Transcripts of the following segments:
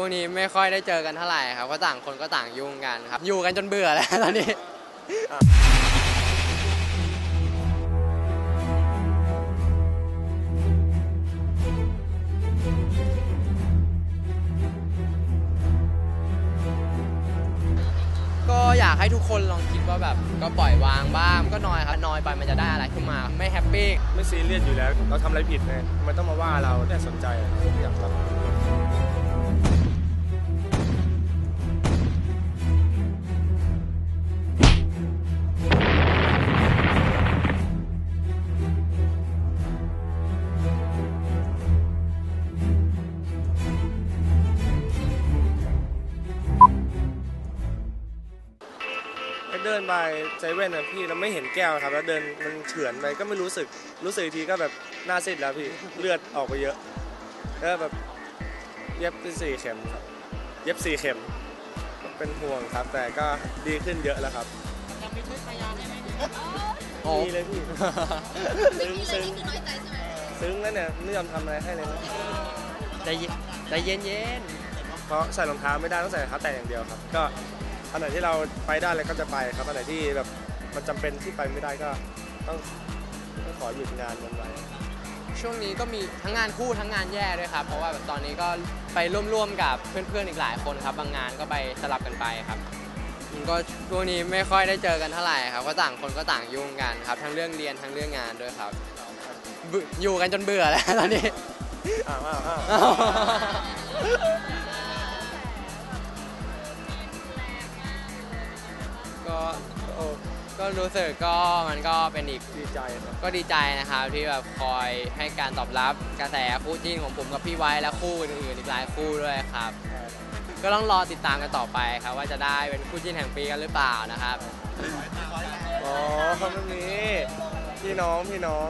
ช่วงนี้ไม่ค่อยได้เจอกันเท่าไหร่ครับเพราะต่างคนก็ต่างยุ่งกันครับ อยู่กันจนเบื่อแล้วตอนนี้ก็อยากให้ทุกคนลองคิดว่าแบบก็ปล่อยวางบ้างก็น้อยครับน้อยไปมันจะได้อะไรขึ้นมาไม่แฮปปี้ไม่ซีเรียสอยู่แล้ว เราทำอะไรผิดไงทำไมันต้องมาว่าเราไม่สนใจอะอยากรับ เดินไปเซเว่นนะพี่เราไม่เห็นแก้วครับ แล้วเดินมันเฉือนไปก็ไม่รู้สึกรู้สึกอีกทีก็แบบหน้าซีดแล้วพี่เลือดออกไปเยอะก็แบบเย็บไปสี่เข็มครับ เย็บสี่เข็มเป็นห่วงครับ แต่ก็ดีขึ้นเยอะแล้วครับโอ้ดีเลยพี่ไม่ซึ้งมีเลยซึ้งนี่คือน้อยใจใช่ไหมซึ้งแล้วเนี่ยไม่ยอมทำอะไรให้เลยนะใจเย็นใจเย็นเย็นเพราะใส่รองเท้าไม่ได้ต้องใส่รองเท้าแตะอย่างเดียวครับ ก็ อันไหนที่เราไปได้เลยก็จะไปครับอันไหนที่แบบมันจำเป็นที่ไปไม่ได้ก็ต้องต้องขอหยุดงานมันไว้ ช่วงนี้ก็มีทั้งงานคู่ทั้งงานแย่ด้วยครับ เพราะว่าแบบตอนนี้ก็ไปร่วมๆกับเพื่อนๆอีกหลายคนครับ บางงานก็ไปสลับกันไปครับมันก็ช่วงนี้ไม่ค่อยได้เจอกันเท่าไหร่ครับเพราะต่างคนก็ต่างยุ่งกันครับ ทั้งเรื่องเรียนทั้งเรื่องงานด้วยครับเบื่ออยู่กันจนเบื่อแล้วตอนนี้ อ้าวอ้าวอ้าว ก็โอ้ก็รู้สึกก็มันก็เป็นอีกดีใจครับ ก็ดีใจนะครับที่แบบคอยให้การตอบรับกระแสคู่จิ้นของผมกับพี่ไว้และคู่อื่นๆอีกหลายคู่ด้วยครับ ก็ต้องรอติดตามกันต่อไปครับ ว่าจะได้เป็นคู่จิ้นแห่งปีกันหรือเปล่านะครับอ๋อเขาไม่มีพี่น้องพี่น้อง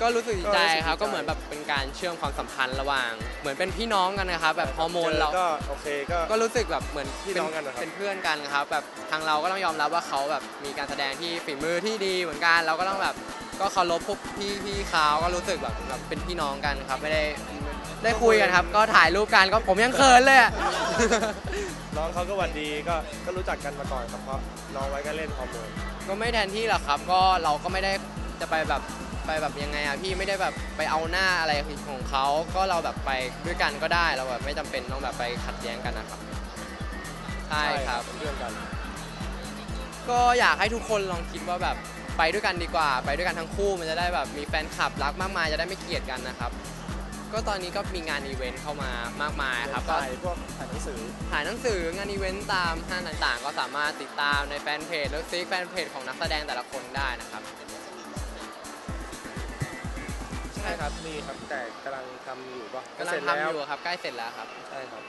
ก็รู้สึกดีใจครับก็รู้สึกดีใจก็เหมือนแบบเป็นการเชื่อมความสัมพันธ์ระหว่าง เหมือนเป็นพี่น้องกันนะครับแบบฮอร์โมนเราก็โอเคก็ก็รู้สึกแบบเหมือนพี่น้องกันเหรอครับเป็นเพื่อนกันครับแบบทางเราก็ต้องยอมรับว่าเขาแบบมีการแสดงที่ฝีมือที่ดีเหมือนกันเราก็ต้องแบบก็เคารพพวกพี่พี่เขาก็รู้สึกแบบแบบเป็นพี่น้องกันครับไม่ได้ได้คุยกันครับ ก็ถ่ายรูปกันก็ผมยังเขินเลยอะน้องเขาก็หวัดดีก็ก็รู้จักกันมาก่อนครับเพราะน้องไว้ก็เล่นฮอร์โมนก็ไม่แทนที่หรอกครับ ก็เราก็ไม่ได้ จะไปแบบไปแบบยังไงอะพี่ไม่ได้แบบไปเอาหน้าอะไรของเขาก็เราแบบไปด้วยกันก็ได้เราแบบไม่จำเป็นต้องแบบไปขัดแย้งกันนะครับใช่ครับเพื่อนกัน ก็อยากให้ทุกคนลองคิดว่าแบบไปด้วยกันดีกว่า ไปด้วยกันทั้งคู่มันจะได้แบบมีแฟนคลับรักมากมายจะได้ไม่เกลียดกันนะครับ ก็ตอนนี้ก็มีงานอีเวนต์เข้ามามากมายครับก็ถ่ายพวกถ่ายหนังสือ ถ่ายหนังสืองานอีเวนต์ตามห้างต่างๆ ก็สามารถติดตามในแฟนเพจแล้วซิกแฟนเพจของนักแสดงแต่ละคนได้นะครับใช่ครับมีครับแต่กำลังทำอยู่ป่ะกำลังเสร็จทำแวอยู่ครับใกล้เสร็จแล้วครับใช่ครับ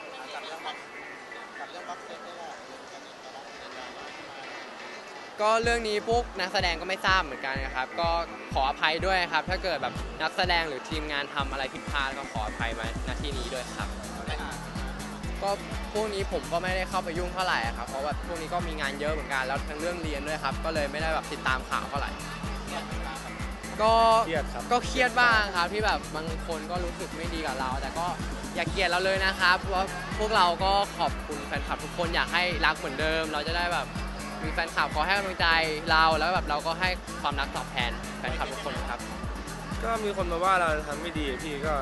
ก็เรื่องนี้พวกนักแสดงก็ไม่ทราบเหมือนกันนะครับ ก็ขออภัยด้วยครับ ถ้าเกิดแบบนักแสดงหรือทีมงานทำอะไรผิดพลาดก็ขออภัยมาณที่นี้ด้วยครับ ก็พวกนี้ผมก็ไม่ได้เข้าไปยุ่งเท่าไหร่ครับเพราะว่าพวกนี้ก็มีงานเยอะเหมือนกันแล้วทั้งเรื่องเรียนด้วยครับ ก็เลยไม่ได้แบบติดตามข่าวเท่าไหร่ ก็เครียดครับ ก็เครียดบ้างครับที่แบบบางคนก็รู้สึกไม่ดีกับเรา แต่ก็อย่าเกลียดเราเลยนะครับเพราะพวกเราก็ขอบคุณแฟนคลับทุกคนอยากให้รักเหมือนเดิม เราจะได้แบบมีแฟนคลับขอให้กำลังใจเราแล้วแบบเราก็ให้ความรักตอบแทนแฟนคลับทุกคนครับ ก็มีคนมาว่าเราทำไม่ดีพี่ก็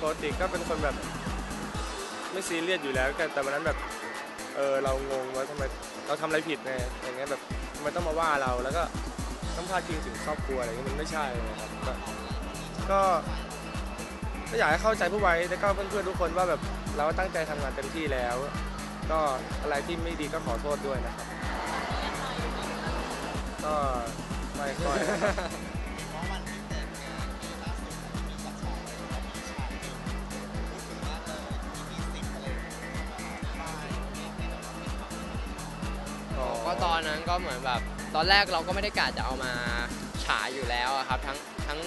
ปกติก็เป็นคนแบบ ไม่ซีเรียสอยู่แล้วแต่แต่วันนั้นแบบเออเรางงว่าทำไมเราทำอะไรผิดไงอย่างเงี้ยแบบทำไมต้องมาว่าเราแล้วก็ ต้องพาดพิงถึงครอบครัวอะไรเงี้ยมันไม่ใช่นะครับก็ก็ก็อยากให้เข้าใจผู้ไว้แล้วก็เพื่อนๆทุกคนว่าแบบเราตั้งใจทำงานเต็มที่แล้ว ก็อะไรที่ไม่ดีก็ขอโทษด้วยนะครับ ก็ไม่ค่อยอ๋อก็ตอนนั้นก็เหมือนแบบ ตอนแรกเราก็ไม่ได้กะจะเอามาฉายอยู่แล้วอะครับทั้งทั้ง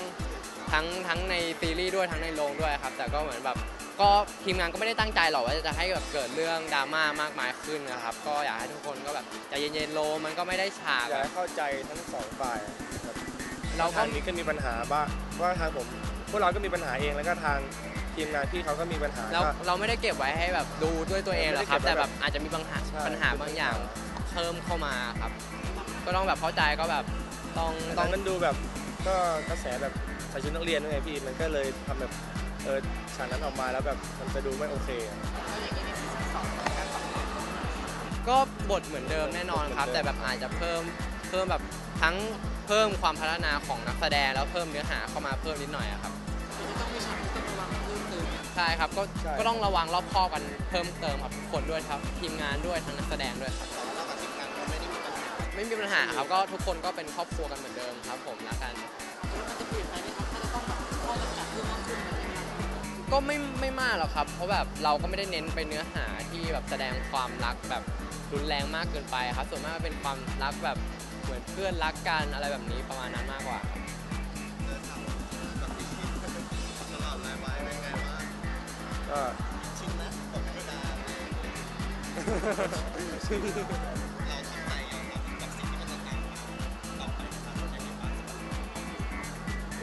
ทั้งทั้งในซีรีส์ด้วยทั้งในโรงด้วยครับแต่ก็เหมือนแบบก็ทีมงานก็ไม่ได้ตั้งใจหรอกว่าจะให้แบบเกิดเรื่องดราม่ามากมายขึ้นนะครับ ก็อยากให้ทุกคนก็แบบใจเย็นๆโลมันก็ไม่ได้ฉากอยากให้เข้าใจทั้งสองฝ่ายครับเราก็ทางนี้ก็มีปัญหาบ้างว่าทางผมพวกเราก็มีปัญหาเองแล้วก็ทางทีมงานพี่เขาก็มีปัญหาเราก็เราไม่ได้เก็บไว้ให้แบบดูด้วยตัวเองหรอกครับไม่ได้แต่เก็บไว้แบบอาจจะมีปัญหาใช่ปัญหาบางอย่างเพิ่มเข้ามาครับ ก็ต้องแบบเข้าใจก็แบบต้องตต้ออนงนั้นดูแบบก็กระแสแบบใส่ชุดนักเรียนด้วยไงพี่มันก็เลยทำแบบเออฉากนั้นออกมาแล้วแบบมันจะดูไม่โอเคอะ ก็บทเหมือนเดิมแน่นอนครับ แต่แบบอาจจะเพิ่มเพิ่มแบบทั้งเพิ่มความพัฒนาของนักแสดงแล้วเพิ่มเนื้อหาเข้ามาเพิ่มนิดหน่อยอะครับใช่ครับก็ก็ต้องระวังรอบคอบกันเพิ่มเติมครับทุกคนด้วยครับ ทีมงานด้วยทั้งนักแสดงด้วยครับ ไม่มีปัญหาครับก็ทุกคนก็เป็นครอบครัวกันเหมือนเดิมครับ ผมรักกันก็ไม่ไม่มากหรอกครับ เพราะแบบเราก็ไม่ได้เน้นไปเนื้อหาที่แบบแสดงความรักแบบรุนแรงมากเกินไปครับ ส่วนมากเป็นความรักแบบเหมือนเพื่อนรักกันอะไรแบบนี้ประมาณนั้นมากกว่าครับก็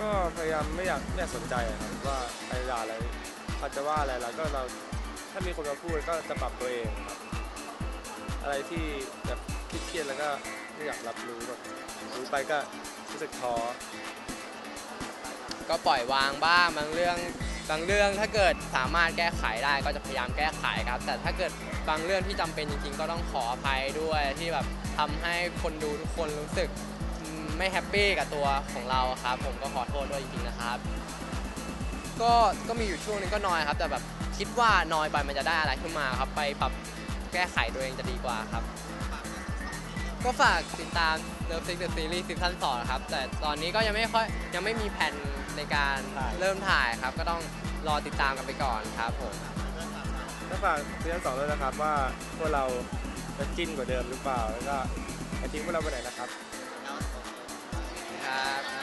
ก็พยายามไม่อยากไม่อยากสนใจอะครับว่าใครด่าอะไรเขาจะว่าอะไรเราก็เราถ้ามีคนมาพูดก็จะปรับตัวเองครับ อะไรที่แบบเครียดๆแล้วก็ไม่อยากรับรู้แบบรู้ไปก็รู้สึกท้อก็ปล่อยวางบ้างบางเรื่องบางเรื่องถ้าเกิดสามารถแก้ไขได้ก็จะพยายามแก้ไขครับ แต่ถ้าเกิดบางเรื่องที่จำเป็นจริง ๆ ก็ต้องขออภัยด้วยที่แบบทำให้คนดูทุกคนรู้สึก ไม่แฮปปี้กับตัวของเราครับ ผมก็ขอโทษด้วยจริงๆนะครับ ก็ก็มีอยู่ช่วงหนึงก็นอยครับ แต่แบบคิดว่านอยไปมันจะได้อะไรขึ้นมาครับ ไปปรับแก้ไขตัวเองจะดีกว่าครับ ก็ฝากติดตาม Love Sick the Series ซีซั่น2ครับ แต่ตอนนี้ก็ยังไม่ค่อยยังไม่มีแผนในการถ่ายเริ่มถ่ายครับ ก็ต้องรอติดตามกันไปก่อนครับผมก็ฝากซีซั่นสองด้วยนะครับว่าพวกเราจะจิ้นกว่าเดิมหรือเปล่า แล้วก็อย่าทิ้งพวกเราไปไหนนะครับ ครับ